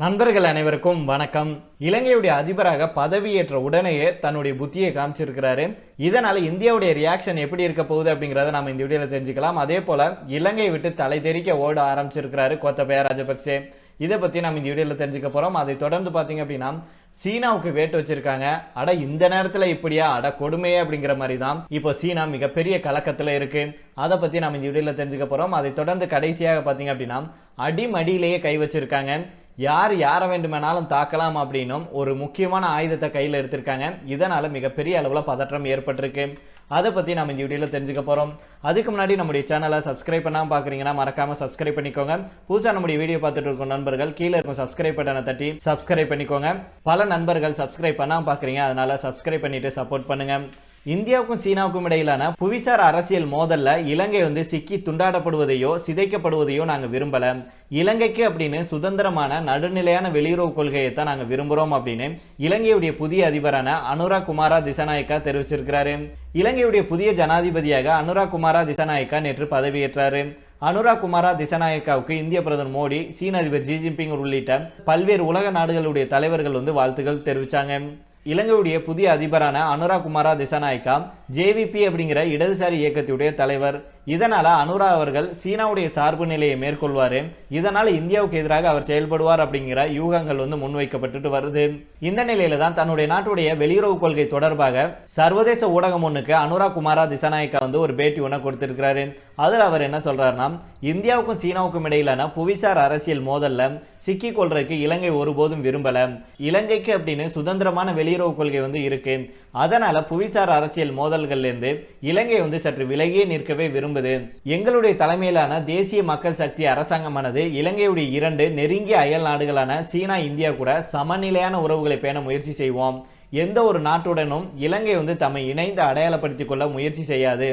நண்பர்கள் அனைவருக்கும் வணக்கம். இலங்கையுடைய அதிபராக பதவியேற்ற உடனேயே தன்னுடைய புத்தியை காமிச்சிருக்கிறாரு. இதனால் இந்தியாவுடைய ரியாக்ஷன் எப்படி இருக்க போகுது அப்படிங்கிறத நம்ம இந்த வீடியோவில் தெரிஞ்சுக்கலாம். அதே போல் இலங்கையை விட்டு தலை தெறிக்க ஓட ஆரம்பிச்சிருக்கிறாரு கோத்தபய ராஜபக்சே. இதை பற்றி நம்ம இந்த வீடியோவில் தெரிஞ்சுக்க போகிறோம் அதை தொடர்ந்து பார்த்தீங்க அப்படின்னா சீனாவுக்கு வேட்டு வச்சிருக்காங்க. அட இந்த நேரத்தில் இப்படியா? அட கொடுமையே அப்படிங்கிற மாதிரி தான் இப்போ சீனா மிகப்பெரிய கலக்கத்தில் இருக்கு. அதை பற்றி நம்ம இந்த வீடியோவில் தெரிஞ்சுக்க போகிறோம் அதை தொடர்ந்து கடைசியாக பார்த்தீங்க அப்படின்னா அடிமடியிலேயே கை வச்சிருக்காங்க. யார் யாரை வேண்டுமானாலும் தாக்கலாம் அப்படின்னும் ஒரு முக்கியமான ஆயுதத்தை கையில் எடுத்திருக்காங்க. இதனால் மிகப்பெரிய அளவில் பதற்றம் ஏற்பட்டிருக்கு. அதை பற்றி நம்ம இந்த வீடியோவில் தெரிஞ்சுக்க போகிறோம் அதுக்கு முன்னாடி நம்முடைய சேனலை சப்ஸ்கிரைப் பண்ணாமல் பார்க்குறீங்கன்னா மறக்காமல் சப்ஸ்கிரைப் பண்ணிக்கோங்க. புதுசாக நம்முடைய வீடியோ பார்த்துட்டு இருக்கும் நண்பர்கள் கீழே இருக்கும் சப்ஸ்கிரைப் பட்டனை தட்டி சப்ஸ்கிரைப் பண்ணிக்கோங்க. பல நண்பர்கள் சப்ஸ்கிரைப் பண்ணாமல் பார்க்குறீங்க அதனால் சப்ஸ்கிரைப் பண்ணிட்டு சப்போர்ட் பண்ணுங்கள் இந்தியாவுக்கும் சீனாவுக்கும் இடையிலான புவிசார் அரசியல் மோதல்ல இலங்கை வந்து சிக்கி துண்டாடப்படுவதையோ சிதைக்கப்படுவதையோ நாங்க விரும்பல. இலங்கைக்கு அப்படின்னு சுதந்திரமான நடுநிலையான வெளியுறவு கொள்கையை தான் நாங்க விரும்புறோம் அப்படின்னு இலங்கையுடைய புதிய அதிபரான அனுரா குமாரா திசநாயக்கா தெரிவிச்சிருக்கிறாரு. இலங்கையுடைய புதிய ஜனாதிபதியாக அனுரா குமாரா திசநாயக்கா நேற்று பதவியேற்றாரு. அனுரா குமாரா திசநாயக்காவுக்கு இந்திய பிரதமர் மோடி சீன அதிபர் ஜி ஜின்பிங் உள்ளிட்ட பல்வேறு உலக நாடுகளுடைய தலைவர்கள் வந்து வாழ்த்துக்கள் தெரிவிச்சாங்க. இலங்கையுடைய புதிய அதிபரான அனுரா குமாரா திசாநாயக்கா ஜேவிபி அப்படிங்கிற இடதுசாரி இயக்கத்துடைய தலைவர் இதனால் அனுரா அவர்கள் சீனாவுடைய சார்பு நிலையை மேற்கொள்வார். இதனால் இந்தியாவுக்கு எதிராக அவர் செயல்படுவார் அப்படிங்கிற யூகங்கள் வந்து முன்வைக்கப்பட்டுட்டு வருது. இந்த நிலையில தான் தன்னுடைய நாட்டுடைய வெளியுறவு கொள்கை தொடர்பாக சர்வதேச ஊடகம் ஒன்றுக்கு அனுரா குமாரா திசாநாயக்கா வந்து ஒரு பேட்டி ஒன்று கொடுத்திருக்கிறாரு. அதில் அவர் என்ன சொல்றாருன்னா இந்தியாவுக்கும் சீனாவுக்கும் இடையிலான புவிசார் அரசியல் மோதல்ல சிக்கி கொள்றதுக்கு இலங்கை ஒருபோதும் விரும்பல. இலங்கைக்கு அப்படின்னு சுதந்திரமான வெளியுறவு கொள்கை வந்து இருக்கு. அதனால புவிசார் அரசியல் மோதல்கள்ல இருந்து இலங்கை வந்து சற்று விலகியே நிற்கவே விரும்புது எங்களுடைய தலைமையிலான தேசிய மக்கள் சக்தி அரசாங்கமானது இலங்கையுடைய இரண்டு நெருங்கிய அயல் நாடுகளான சீனா இந்தியா கூட சமநிலையான உறவுகளை பேண முயற்சி செய்வோம். எந்த ஒரு நாட்டுடனும் இலங்கை வந்து தம்மை இணைந்து அடையாளப்படுத்திக் கொள்ள முயற்சி செய்யாது.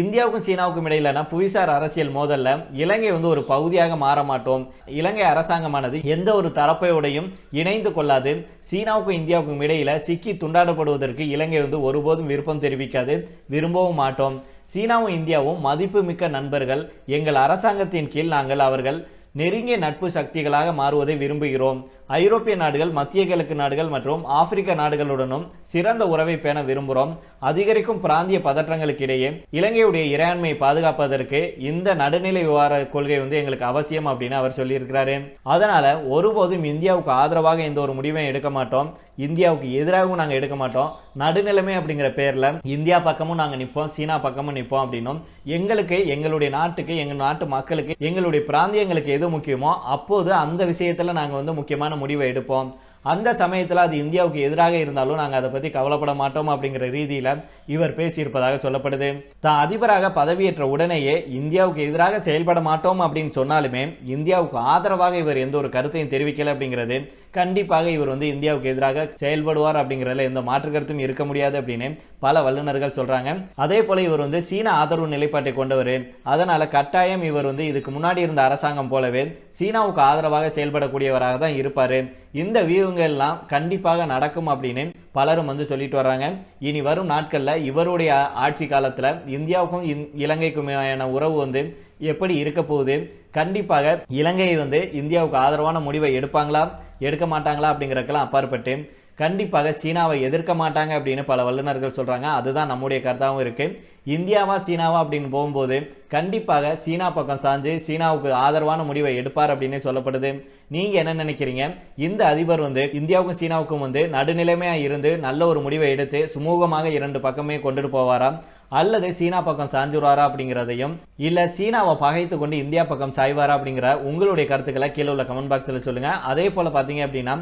இந்தியாவுக்கும் சீனாவுக்கும் இடையிலான புவிசார் அரசியல் மோதல்ல இலங்கை வந்து ஒரு பகுதியாக மாற மாட்டோம். இலங்கை அரசாங்கமானது எந்த ஒரு தரப்பையோடையும் இணைந்து கொள்ளாது. சீனாவுக்கும் இந்தியாவுக்கும் இடையில சிக்கி துண்டாடப்படுவதற்கு இலங்கை வந்து ஒருபோதும் விருப்பம் தெரிவிக்காது. விரும்பவும் மாட்டோம். சீனாவும் இந்தியாவும் மதிப்புமிக்க நண்பர்கள். எங்கள் அரசாங்கத்தின் கீழ் நாங்கள் அவர்கள் நெருங்கிய நட்பு சக்திகளாக மாறுவதை விரும்புகிறோம். ஐரோப்பிய நாடுகள் மத்திய கிழக்கு நாடுகள் மற்றும் ஆப்பிரிக்க நாடுகளுடனும் சிறந்த உறவை பேண விரும்புகிறோம். அதிகரிக்கும் பிராந்திய பதற்றங்களுக்கு இடையே இலங்கையுடைய இறையாண்மையை பாதுகாப்பதற்கு இந்த நடுநிலை விவகார கொள்கை வந்து எங்களுக்கு அவசியம் அப்படின்னு அவர் சொல்லியிருக்கிறாரு. அதனால ஒருபோதும் இந்தியாவுக்கு ஆதரவாக எந்த ஒரு முடிவையும் எடுக்க மாட்டோம். இந்தியாவுக்கு எதிராகவும் நாங்கள் எடுக்க மாட்டோம். நடுநிலைமை அப்படிங்கிற பேரில் இந்தியா பக்கமும் நாங்கள் நிற்போம் சீனா பக்கமும் நிற்போம் அப்படின்னும் எங்களுக்கு எங்களுடைய நாட்டுக்கு எங்கள் நாட்டு மக்களுக்கு எங்களுடைய பிராந்தியங்களுக்கு எது முக்கியமோ அப்போது அந்த விஷயத்தில் நாங்கள் வந்து முக்கியமான முடிவை எடுப்போம். அந்த சமயத்தில் அது இந்தியாவுக்கு எதிராக இருந்தாலும் நாங்கள் அதை பற்றி கவலைப்பட மாட்டோம் அப்படிங்கிற ரீதியில் இவர் பேசியிருப்பதாக சொல்லப்படுது. தான் அதிபராக பதவியேற்ற உடனேயே இந்தியாவுக்கு எதிராக செயல்பட மாட்டோம் அப்படின்னு சொன்னாலுமே இந்தியாவுக்கு ஆதரவாக இவர் எந்த ஒரு கருத்தையும் தெரிவிக்கலை அப்படிங்கிறது கண்டிப்பாக இவர் வந்து இந்தியாவுக்கு எதிராக செயல்படுவார் அப்படிங்கிறதுல எந்த மாற்று கருத்தும் இருக்க முடியாது அப்படின்னு பல வல்லுநர்கள் சொல்றாங்க. அதே போல இவர் வந்து சீன ஆதரவு நிலைப்பாட்டை கொண்டவர். அதனால கட்டாயம் இவர் வந்து இதுக்கு முன்னாடி இருந்த அரசாங்கம் போலவே சீனாவுக்கு ஆதரவாக செயல்படக்கூடியவராக தான் இருப்பார். இந்த வியூகங்கள் எல்லாம் கண்டிப்பாக நடக்கும் அப்படின்னு பலரும் வந்து சொல்லிட்டு வர்றாங்க. இனி வரும் நாட்களில் இவருடைய ஆட்சி காலத்தில் இந்தியாவுக்கும் இந்- இலங்கைக்குமான உறவு வந்து எப்படி இருக்க போகுது? கண்டிப்பாக இலங்கை வந்து இந்தியாவுக்கு ஆதரவான முடிவை எடுப்பாங்களா? எடுக்க மாட்டாங்களா? அப்படிங்கிறக்கெல்லாம் அப்பாற்பட்டு கண்டிப்பாக சீனாவை எதிர்க்க மாட்டாங்க அப்படின்னு பல வல்லுநர்கள் சொல்கிறாங்க அதுதான் நம்முடைய கருத்தாகவும் இருக்குது இந்தியாவா சீனாவா அப்படின்னு போகும்போது கண்டிப்பாக சீனா பக்கம் சாஞ்சு சீனாவுக்கு ஆதரவான முடிவை எடுப்பார் அப்படின்னு சொல்லப்படுது. நீங்கள் என்ன நினைக்கிறீங்க? இந்த அதிபர் வந்து இந்தியாவுக்கும் சீனாவுக்கும் வந்து நடுநிலைமையாக இருந்து நல்ல ஒரு முடிவை எடுத்து சுமூகமாக இரண்டு பக்கமே கொண்டுட்டு போவாராம் அல்லது சீனா பக்கம் சாஞ்சுருவாரா அப்படிங்கிறதையும் இல்லை சீனாவை பகைத்து கொண்டு இந்தியா பக்கம் சாய்வாரா அப்படிங்கிற உங்களுடைய கருத்துக்களை கீழே உள்ள கமெண்ட் பாக்ஸில் சொல்லுங்கள் அதே போல் பார்த்தீங்க அப்படின்னா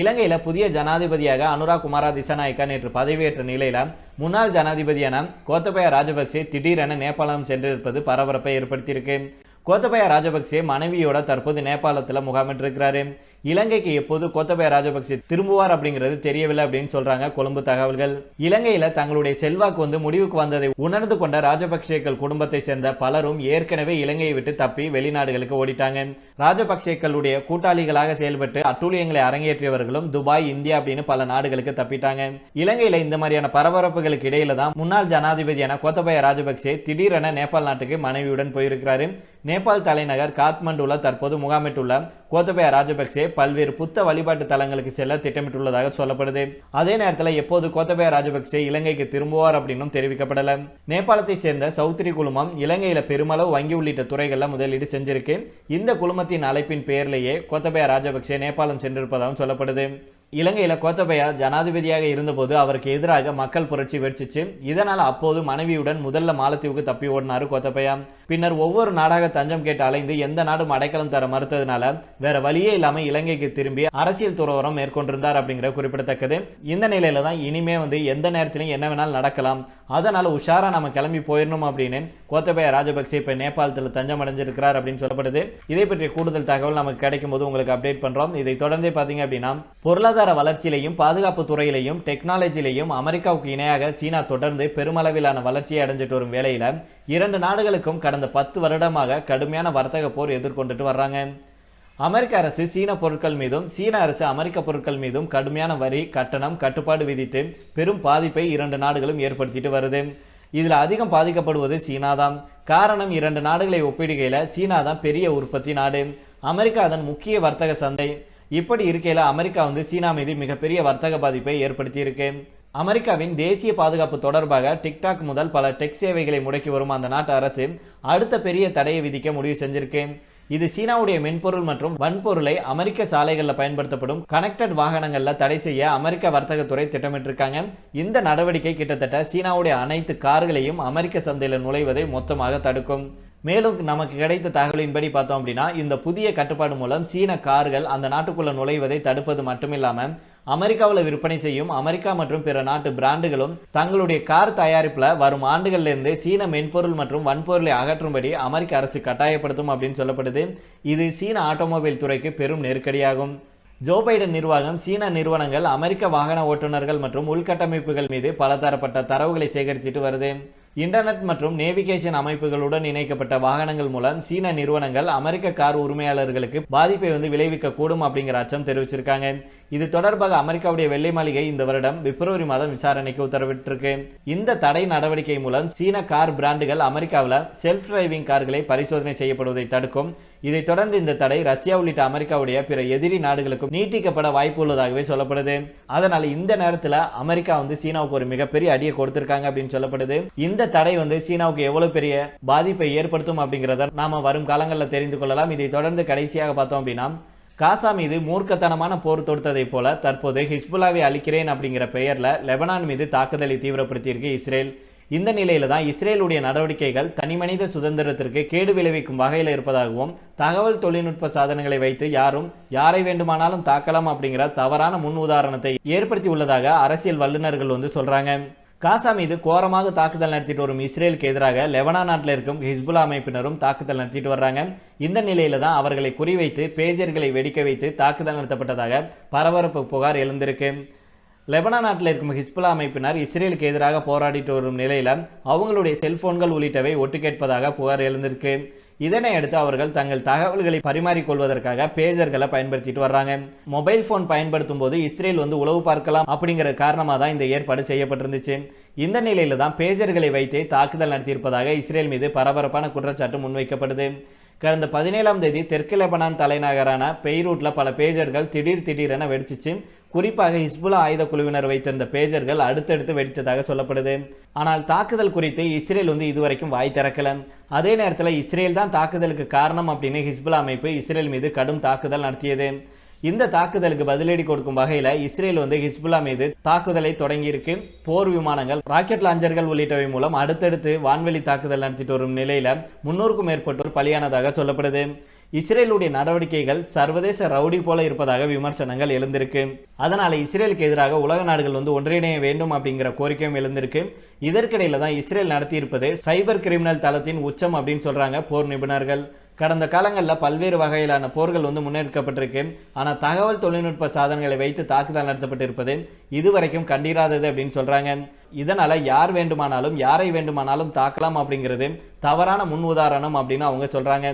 இலங்கையில் புதிய ஜனாதிபதியாக அனுராக் குமாரா திசாநாயக்கா நேற்று பதவியேற்ற நிலையில் முன்னாள் ஜனாதிபதியான கோத்தபய ராஜபக்சே திடீரென நேபாளம் சென்றிருப்பது பரபரப்பை ஏற்படுத்தியிருக்கு. கோத்தபய ராஜபக்சே மனைவியோட தற்போது நேபாளத்தில் முகாமிட்டிருக்கிறாரு. இலங்கைக்கு எப்போது கோத்தபய ராஜபக்சே திரும்புவார் அப்படிங்கிறது தெரியவில்லை அப்படின்னு சொல்றாங்க கொழும்பு தகவல்கள். இலங்கையில தங்களுடைய செல்வாக்கு வந்து முடிவுக்கு வந்ததை உணர்ந்து கொண்ட ராஜபக்சேக்கள் குடும்பத்தை சேர்ந்த பலரும் ஏற்கனவே இலங்கையை விட்டு தப்பி வெளிநாடுகளுக்கு ஓடிட்டாங்க. ராஜபக்சேக்களுடைய கூட்டாளிகளாக செயல்பட்டு அட்டூழியங்களை அரங்கேற்றியவர்களும் துபாய் இந்தியா அப்படின்னு பல நாடுகளுக்கு தப்பிட்டாங்க. இலங்கையில இந்த மாதிரியான பரபரப்புகளுக்கு இடையில தான் முன்னாள் ஜனாதிபதியான கோத்தபய ராஜபக்சே திடீரென நேபாள் நாட்டுக்கு மனைவியுடன் போயிருக்கிறாரு. நேபாள் தலைநகர் காத்மண்டுல தற்போது முகாமிட்டுள்ள கோத்தபய ராஜபக்சே பல்வேறு புத்த வழிபாட்டு தலங்களுக்கு செல்ல திட்டமிட்டுள்ளதாக சொல்லப்படுது. அதே நேரத்தில் எப்போது கோத்தபய ராஜபக்சே இலங்கைக்கு திரும்புவார் அப்படின்னும் தெரிவிக்கப்படல. நேபாளத்தை சேர்ந்த சௌத்ரி குழுமம் இலங்கையில பெருமளவு வங்கி உள்ளிட்ட துறைகளில் முதலீடு செஞ்சிருக்கு. இந்த குழுமத்தின் அழைப்பின் பேர்லேயே கோத்தபய ராஜபக்சே நேபாளம் சென்றிருப்பதாகவும் சொல்லப்படுது. இலங்கையில் கோத்தபயா ஜனாதிபதியாக இருந்தபோது அவருக்கு எதிராக மக்கள் புரட்சி வெடிச்சிச்சு. இதனால் அப்போது மனைவியுடன் முதல்ல மாலத்தீவுக்கு தப்பி ஓடினார் கோத்தபயா. பின்னர் ஒவ்வொரு நாடாக தஞ்சம் கேட்டு அலைந்து எந்த நாடும் அடைக்கலம் தர மறுத்ததுனால வேற வழியே இல்லாமல் இலங்கைக்கு திரும்பி அரசியல் துறவரம் மேற்கொண்டிருந்தார் அப்படிங்கிற குறிப்பிடத்தக்கது. இந்த நிலையில தான் இனிமே வந்து எந்த நேரத்திலையும் என்ன வேணாலும் நடக்கலாம். அதனால் உஷாராக நம்ம கிளம்பி போயிடணும் அப்படின்னு கோத்தபய ராஜபக்சே இப்போ நேபாளத்தில் தஞ்சம் அடைஞ்சிருக்கிறார் அப்படின்னு சொல்லப்படுது. இதை பற்றிய கூடுதல் தகவல் நமக்கு கிடைக்கும் போது உங்களுக்கு அப்டேட் பண்ணுறோம் இதை தொடர்ந்தே பார்த்தீங்க அப்படின்னா பொருளாதார வளர்ச்சியிலையும் பாதுகாப்பு துறையிலையும் டெக்னாலஜிலையும் அமெரிக்காவுக்கு இணையாக சீனா தொடர்ந்து பெருமளவிலான வளர்ச்சியை அடைஞ்சிட்டு வரும் வேளையில் இரண்டு நாடுகளுக்கும் கடந்த பத்து வருடமாக கடுமையான வர்த்தக போர் எதிர்கொண்டுட்டு வர்றாங்க. அமெரிக்க அரசு சீன பொருட்கள் மீதும் சீன அரசு அமெரிக்க பொருட்கள் மீதும் கடுமையான வரி கட்டணம் கட்டுப்பாடு விதித்து பெரும் பாதிப்பை இரண்டு நாடுகளும் ஏற்படுத்திட்டு வருது. இதில் அதிகம் பாதிக்கப்படுவது சீனா தான் காரணம் இரண்டு நாடுகளை ஒப்பிடுகையில் சீனா தான் பெரிய உற்பத்தி நாடு. அமெரிக்கா அதன் முக்கிய வர்த்தக சந்தை. இப்படி இருக்கையில் அமெரிக்கா வந்து சீனா மீது மிகப்பெரிய வர்த்தக பாதிப்பை ஏற்படுத்தியிருக்கு. அமெரிக்காவின் தேசிய பாதுகாப்பு தொடர்பாக டிக்டாக் முதல் பல டெக் சேவைகளை முடக்கி வரும் அந்த நாட்டு அரசு அடுத்த பெரிய தடையை விதிக்க முடிவு செஞ்சிருக்கு. இது சீனாவுடைய மென்பொருள் மற்றும் வன்பொருளை அமெரிக்க சாலைகளில் பயன்படுத்தப்படும் கனெக்டட் வாகனங்களில் தடை செய்ய அமெரிக்க வர்த்தகத்துறை திட்டமிட்டிருக்காங்க. இந்த நடவடிக்கை கிட்டத்தட்ட சீனாவுடைய அனைத்து கார்களையும் அமெரிக்க சந்தையில் நுழைவதை மொத்தமாக தடுக்கும். மேலும் நமக்கு கிடைத்த தகவலின்படி பார்த்தோம் அப்படின்னா இந்த புதிய கட்டுப்பாடு மூலம் சீன கார்கள் அந்த நாட்டுக்குள்ளே நுழைவதை தடுப்பது மட்டுமில்லாமல் அமெரிக்காவில் விற்பனை செய்யும் அமெரிக்கா மற்றும் பிற நாட்டு பிராண்டுகளும் தங்களுடைய கார் தயாரிப்பில் வரும் ஆண்டுகளிலிருந்து சீன மென்பொருள் மற்றும் வன்பொருளை அகற்றும்படி அமெரிக்க அரசு கட்டாயப்படுத்தும் அப்படின்னு சொல்லப்படுது. இது சீன ஆட்டோமொபைல் துறைக்கு பெரும் நெருக்கடியாகும். ஜோ பைடன் நிர்வாகம் சீன நிறுவனங்கள் அமெரிக்க வாகன ஓட்டுநர்கள் மற்றும் உள்கட்டமைப்புகள் மீது பலதரப்பட்ட தரவுகளை சேகரித்துட்டு வருது. இன்டர்நெட் மற்றும் நேவிகேஷன் அமைப்புகளுடன் இணைக்கப்பட்ட வாகனங்கள் மூலம் சீன நிறுவனங்கள் அமெரிக்க கார் உரிமையாளர்களுக்கு பாதிப்பை வந்து விளைவிக்க கூடும் அப்படிங்கிற அச்சம் தெரிவிச்சிருக்காங்க. இது தொடர்பாக அமெரிக்காவுடைய வெள்ளை மாளிகை இந்த வருடம் பிப்ரவரி மாதம் விசாரணைக்கு உத்தரவிட்டிருக்கு. இந்த தடை நடவடிக்கை மூலம் சீன கார் பிராண்டுகள் அமெரிக்காவில் செல்ஃப் டிரைவிங் கார்களை பரிசோதனை செய்யப்படுவதை தடுக்கும். இதைத் தொடர்ந்து இந்த தடை ரஷ்யா உள்ளிட்ட அமெரிக்காவுடைய பிற எதிரி நாடுகளுக்கும் நீட்டிக்கப்பட வாய்ப்பு உள்ளதாகவே சொல்லப்படுது. அதனால இந்த நேரத்தில் அமெரிக்கா வந்து சீனாவுக்கு ஒரு மிகப்பெரிய அடியை கொடுத்திருக்காங்க அப்படின்னு சொல்லப்படுது. இந்த தடை வந்து சீனாவுக்கு எவ்வளவு பெரிய பாதிப்பை ஏற்படுத்தும் அப்படிங்கிறத நாம வரும் காலங்களில் தெரிந்து கொள்ளலாம். இதை தொடர்ந்து கடைசியாக பார்த்தோம் அப்படின்னா காசா மீது மூர்க்கத்தனமான போர் தொடுத்ததைப் போல தற்போது ஹிஸ்புல்லாவை அளிக்கிறேன் அப்படிங்கிற பெயரில் லெபனான் மீது தாக்குதலை தீவிரப்படுத்தியிருக்கு இஸ்ரேல். இந்த நிலையில தான் இஸ்ரேலுடைய நடவடிக்கைகள் தனிமனித சுதந்திரத்திற்கு கேடு விளைவிக்கும் வகையில் இருப்பதாகவும் தகவல் தொழில்நுட்ப சாதனங்களை வைத்து யாரும் யாரை வேண்டுமானாலும் தாக்கலாம் அப்படிங்கிற தவறான முன் உதாரணத்தை ஏற்படுத்தி உள்ளதாக அரசியல் வல்லுநர்கள் வந்து சொல்றாங்க. காசா மீது கோரமாக தாக்குதல் நடத்திட்டு வரும் இஸ்ரேலுக்கு எதிராக லெபனா நாட்டில் இருக்கும் ஹிஸ்புல்லா அமைப்பினரும் தாக்குதல் நடத்திட்டு வர்றாங்க. இந்த நிலையில தான் அவர்களை குறிவைத்து பேஜர்களை வெடிக்க வைத்து தாக்குதல் நடத்தப்பட்டதாக பரபரப்பு புகார் எழுந்திருக்கு. லெபனா நாட்டில் இருக்கும் ஹிஸ்புல்லா அமைப்பினர் இஸ்ரேலுக்கு எதிராக போராடிட்டு வரும் நிலையில் அவங்களுடைய செல்போன்கள் உள்ளிட்டவை ஒட்டு கேட்பதாக புகார் எழுந்திருக்கு. இதனை அடுத்து அவர்கள் தங்கள் தகவல்களை பரிமாறிக்கொள்வதற்காக பேஜர்களை பயன்படுத்திட்டு வர்றாங்க. மொபைல் போன் பயன்படுத்தும் போது இஸ்ரேல் வந்து உளவு பார்க்கலாம் அப்படிங்கிற காரணமாக தான் இந்த ஏற்பாடு செய்யப்பட்டிருந்துச்சு. இந்த நிலையில தான் பேஜர்களை வைத்தே தாக்குதல் நடத்தியிருப்பதாக இஸ்ரேல் மீது பரபரப்பான குற்றச்சாட்டு முன்வைக்கப்படுது. கடந்த பதினேழாம் தேதி தெற்கு லெபனான் தலைநகரான பெய்ரூட்ல பல பேஜர்கள் திடீர் திடீரென வெடிச்சிச்சு. குறிப்பாக ஹிஸ்புல்லா ஆயுத குழுவினர் வைத்திருந்த பேஜர்கள் அடுத்தடுத்து வெடித்ததாக சொல்லப்படுது. ஆனால் தாக்குதல் குறித்து இஸ்ரேல் வந்து இதுவரைக்கும் வாய் திறக்கல. அதே நேரத்தில் இஸ்ரேல் தான் தாக்குதலுக்கு காரணம் அப்படின்னு ஹிஸ்புல்லா அமைப்பு இஸ்ரேல் மீது கடும் தாக்குதல் நடத்தியது. இந்த தாக்குதலுக்கு பதிலடி கொடுக்கும் வகையில் இஸ்ரேல் வந்து ஹிஸ்புல்லா மீது தாக்குதலை தொடங்கியிருக்கு. போர் விமானங்கள் ராக்கெட் லாஞ்சர்கள் உள்ளிட்டவை மூலம் அடுத்தடுத்து வான்வெளி தாக்குதல் நடத்திட்டு வரும் நிலையில முன்னூறுக்கும் மேற்பட்டோர் பலியானதாக சொல்லப்படுது. இஸ்ரேலுடைய நடவடிக்கைகள் சர்வதேச ரவுடி போல இருப்பதாக விமர்சனங்கள் எழுந்திருக்கு. அதனால இஸ்ரேலுக்கு எதிராக உலக நாடுகள் வந்து ஒன்றிணைய வேண்டும் அப்படிங்கிற கோரிக்கையும் எழுந்திருக்கு. இதற்கிடையில தான் இஸ்ரேல் நடத்தியிருப்பது சைபர் கிரிமினல் தளத்தின் உச்சம் அப்படின்னு சொல்றாங்க போர் நிபுணர்கள். கடந்த காலங்களில் பல்வேறு வகையிலான போர்கள் வந்து முன்னெடுக்கப்பட்டிருக்கு. ஆனால் தகவல் தொழில்நுட்ப சாதனங்களை வைத்து தாக்குதல் நடத்தப்பட்டிருப்பது இதுவரைக்கும் கண்டிராதது அப்படின்னு சொல்கிறாங்க இதனால் யார் வேண்டுமானாலும் யாரை வேண்டுமானாலும் தாக்கலாம் அப்படிங்கிறது தவறான முன் உதாரணம் அப்படின்னு அவங்க சொல்கிறாங்க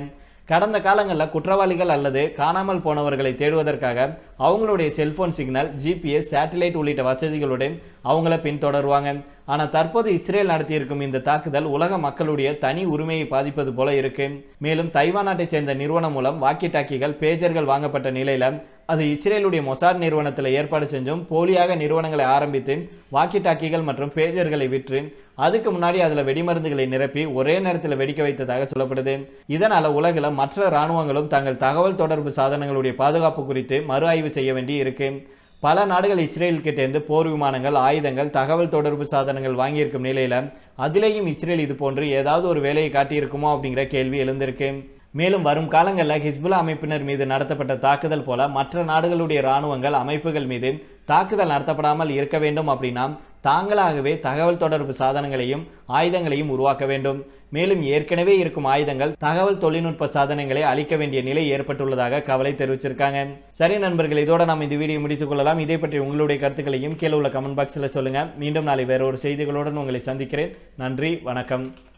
கடந்த காலங்களில் குற்றவாளிகள் அல்லது காணாமல் போனவர்களை தேடுவதற்காக அவங்களுடைய செல்போன் சிக்னல் ஜிபிஎஸ் சேட்டலைட் உள்ளிட்ட வசதிகளுடன் அவங்கள பின்தொடருவாங்க. ஆனால் தற்போது இஸ்ரேல் நடத்தியிருக்கும் இந்த தாக்குதல் உலக மக்களுடைய தனி உரிமையை பாதிப்பது போல இருக்கு. மேலும் தைவான் நாட்டை சேர்ந்த நிறுவனம் மூலம் வாக்கி டாக்கிகள் பேஜர்கள் வாங்கப்பட்ட நிலையில் அது இஸ்ரேலுடைய மொசாட் நிறுவனத்தில் ஏற்பாடு செஞ்சும் போலியாக நிறுவனங்களை ஆரம்பித்து வாக்கி டாக்கிகள் மற்றும் பேஜர்களை விற்று அதுக்கு முன்னாடி அதில் வெடிமருந்துகளை நிரப்பி ஒரே நேரத்தில் வெடிக்க வைத்ததாக சொல்லப்படுது. இதனால் உலகில் மற்ற இராணுவங்களும் தங்கள் தகவல் தொடர்பு சாதனங்களுடைய பாதுகாப்பு குறித்து மறு ஆய்வு செய்ய வேண்டி இருக்குது பல நாடுகள் இஸ்ரேல் கிட்டேருந்து போர் விமானங்கள் ஆயுதங்கள் தகவல் தொடர்பு சாதனங்கள் வாங்கியிருக்கும் நிலையில் அதிலேயும் இஸ்ரேல் இது போன்று ஏதாவது ஒரு வேலையை காட்டியிருக்குமோ அப்படிங்கிற கேள்வி எழுந்திருக்கு. மேலும் வரும் காலங்களில் ஹிஸ்புல்லா அமைப்பினர் மீது நடத்தப்பட்ட தாக்குதல் போல மற்ற நாடுகளுடைய இராணுவங்கள் அமைப்புகள் மீது தாக்குதல் நடத்தப்படாமல் இருக்க வேண்டும் அப்படின்னா தாங்களாகவே தகவல் தொடர்பு சாதனங்களையும் ஆயுதங்களையும் உருவாக்க வேண்டும். மேலும் ஏற்கனவே இருக்கும் ஆயுதங்கள் தகவல் தொழில்நுட்ப சாதனங்களை அளிக்க வேண்டிய நிலை ஏற்பட்டுள்ளதாக கவலை தெரிவிச்சிருக்காங்க. சரி நண்பர்கள் இதோட நாம் இந்த வீடியோ முடித்துக் கொள்ளலாம். இதை பற்றி உங்களுடைய கருத்துக்களையும் கீழே உள்ள கமெண்ட் பாக்ஸில் சொல்லுங்கள் மீண்டும் நாளை வேற ஒரு செய்திகளுடன் உங்களை சந்திக்கிறேன். நன்றி வணக்கம்.